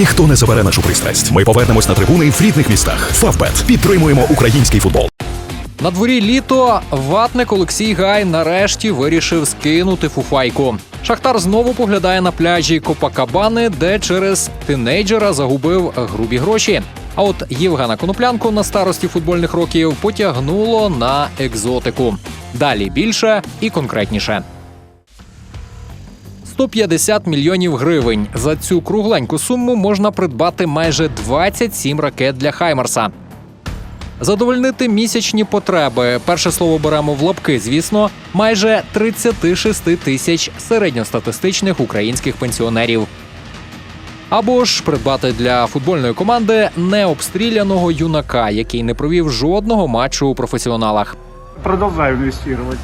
Ніхто не забере нашу пристрасть. Ми повернемось на трибуни в рідних містах. Фавбет підтримуємо український футбол. На дворі літо ватник Олексій Гай нарешті вирішив скинути фуфайку. Шахтар знову поглядає на пляжі Копакабани, де через тинейджера загубив грубі гроші. А от Євгена Коноплянку на старості футбольних років потягнуло на екзотику. Далі більше і конкретніше. 150 мільйонів гривень. За цю кругленьку суму можна придбати майже 27 ракет для Хаймарса. Задовольнити місячні потреби. Перше слово беремо в лапки, звісно, майже 36 тисяч середньостатистичних українських пенсіонерів. Або ж придбати для футбольної команди необстріляного юнака, який не провів жодного матчу у професіоналах. Продолжаю инвестировать.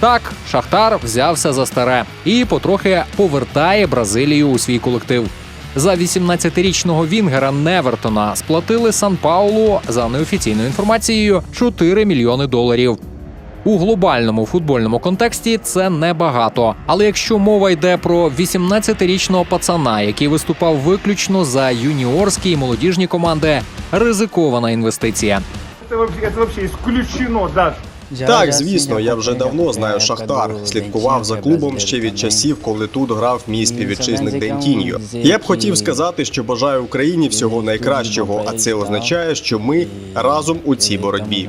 Так, Шахтар взявся за старе і потрохи повертає Бразилію у свій колектив. За 18-річного Вінгера Невертона сплатили Сан Паулу за неофіційною інформацією 4 мільйони доларів. У глобальному футбольному контексті це небагато. Але якщо мова йде про 18-річного пацана, який виступав виключно за юніорські і молодіжні команди, ризикована інвестиція. Это вообще, это вообще исключено даже. Так, звісно, я вже давно знаю Шахтар. Слідкував за клубом ще від часів, коли тут грав мій співвітчизник Дентіньо. Я б хотів сказати, що бажаю Україні всього найкращого, а це означає, що ми разом у цій боротьбі.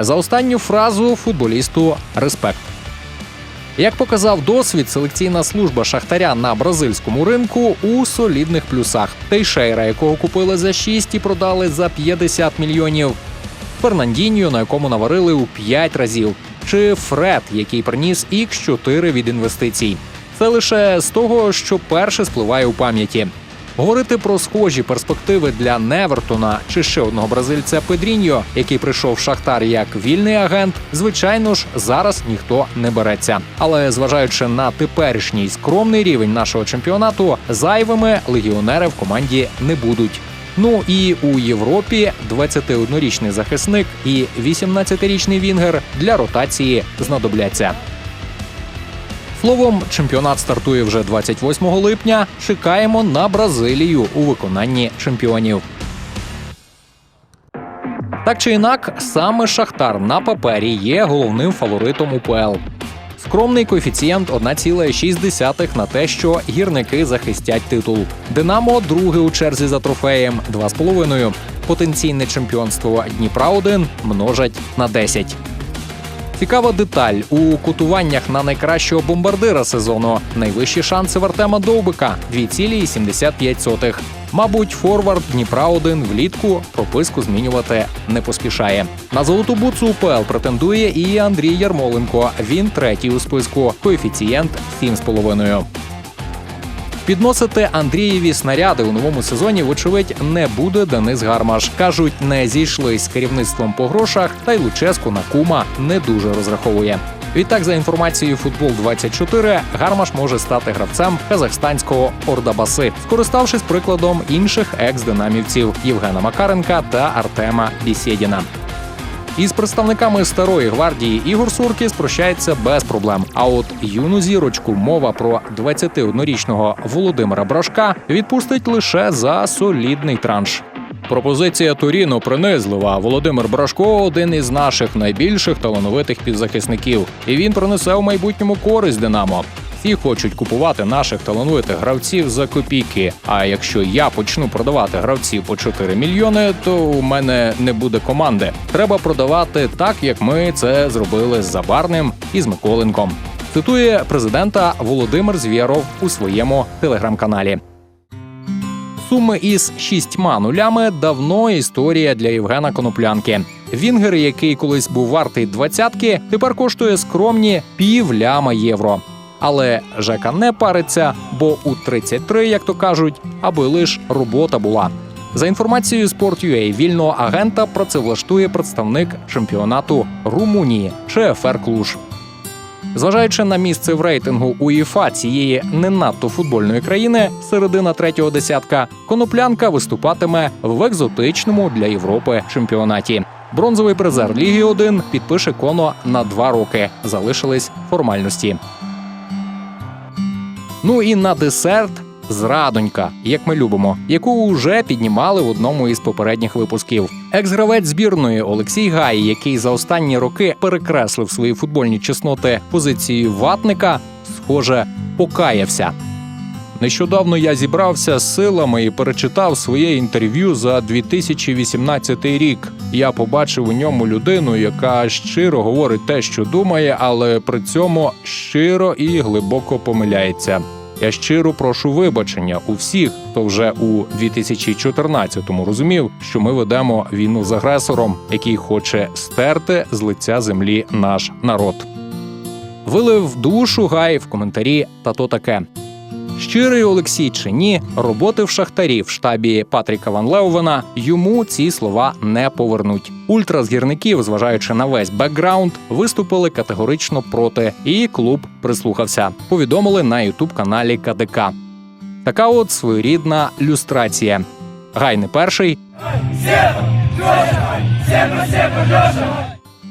За останню фразу футболісту респект. Як показав досвід, селекційна служба Шахтаря на бразильському ринку у солідних плюсах. Тейшейра, якого купили за 6 і продали за 50 мільйонів. Фернандіньо, на якому наварили у 5 разів. Чи Фред, який приніс X4 від інвестицій. Це лише з того, що перше спливає у пам'яті. Говорити про схожі перспективи для Невертона чи ще одного бразильця Педріньо, який прийшов в Шахтар як вільний агент, звичайно ж, зараз ніхто не береться. Але зважаючи на теперішній скромний рівень нашого чемпіонату, зайвими легіонери в команді не будуть. Ну і у Європі 21-річний захисник і 18-річний Вінгер для ротації знадобляться. Словом, чемпіонат стартує вже 28 липня. Чекаємо на Бразилію у виконанні чемпіонів. Так чи інак, саме Шахтар на папері є головним фаворитом УПЛ. Скромний коефіцієнт 1,6 на те, що гірники захистять титул. Динамо друге у черзі за трофеєм 2,5. Потенційне чемпіонство Дніпра 1 множать на 10. Цікава деталь у котуваннях на найкращого бомбардира сезону. Найвищі шанси в Артема Довбика 2,75. Мабуть, форвард Дніпра 1 влітку прописку змінювати не поспішає. На золоту буцу УПЛ претендує і Андрій Ярмоленко. Він третій у списку. Коефіцієнт 7,5. Підносити Андрієві снаряди у новому сезоні, вочевидь, не буде Денис Гармаш. кажуть, не зійшлись з керівництвом по грошах, та й Луческу на кума не дуже розраховує. Відтак, за інформацією футбол 24 Гармаш може стати гравцем казахстанського Ордабаси, скориставшись прикладом інших екс-динамівців Євгена Макаренка та Артема Бісєдіна. Із представниками старої гвардії Ігор Суркіс прощається без проблем. А от юну зірочку мова про 21-річного Володимира Брашка відпустить лише за солідний транш. Пропозиція Туріно принизлива. Володимир Брашко один із наших найбільших талановитих півзахисників, і він принесе у майбутньому користь Динамо. Всі хочуть купувати наших талановитих гравців за копійки. А якщо я почну продавати гравців по 4 мільйони, то у мене не буде команди. Треба продавати так, як ми це зробили з Забарним і з Миколенком. Цитує президента Володимир Звєров у своєму телеграм-каналі. Суми із шістьма нулями давно історія для Євгена Коноплянки. Вінгер, який колись був вартий двадцятки, тепер коштує скромні пів ляма євро. Але Жека не париться, бо у 33, як то кажуть, аби лиш робота була. За інформацією Sport.ua, вільного агента працевлаштує представник чемпіонату Румунії ШФР Клуж. Зважаючи на місце в рейтингу УЄФА цієї не надто футбольної країни, середина третього десятка, коноплянка виступатиме в екзотичному для Європи чемпіонаті. Бронзовий призер Ліги 1 підпише коно на два роки. Залишились формальності. Ну і на десерт зрадонька, як ми любимо, яку вже піднімали в одному із попередніх випусків. Екс-гравець збірної Олексій Гай, який за останні роки перекреслив свої футбольні чесноти позицією ватника, схоже, покаявся. Нещодавно я зібрався з силами і перечитав своє інтерв'ю за 2018 рік. Я побачив у ньому людину, яка щиро говорить те, що думає, але при цьому щиро і глибоко помиляється. Я щиро прошу вибачення у всіх, хто вже у 2014-му розумів, що ми ведемо війну з агресором, який хоче стерти з лиця землі наш народ. Вилив душу гай в коментарі та то таке. Щирий Олексій чи ні, роботи в шахтарі в штабі Патріка Ван Леувена йому ці слова не повернуть. Ультра з гірників, зважаючи на весь бекграунд, виступили категорично проти, і клуб прислухався. Повідомили на ютуб каналі КДК. Така от своєрідна люстрація. Гай не перший.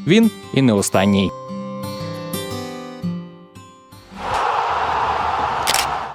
Він і не останній.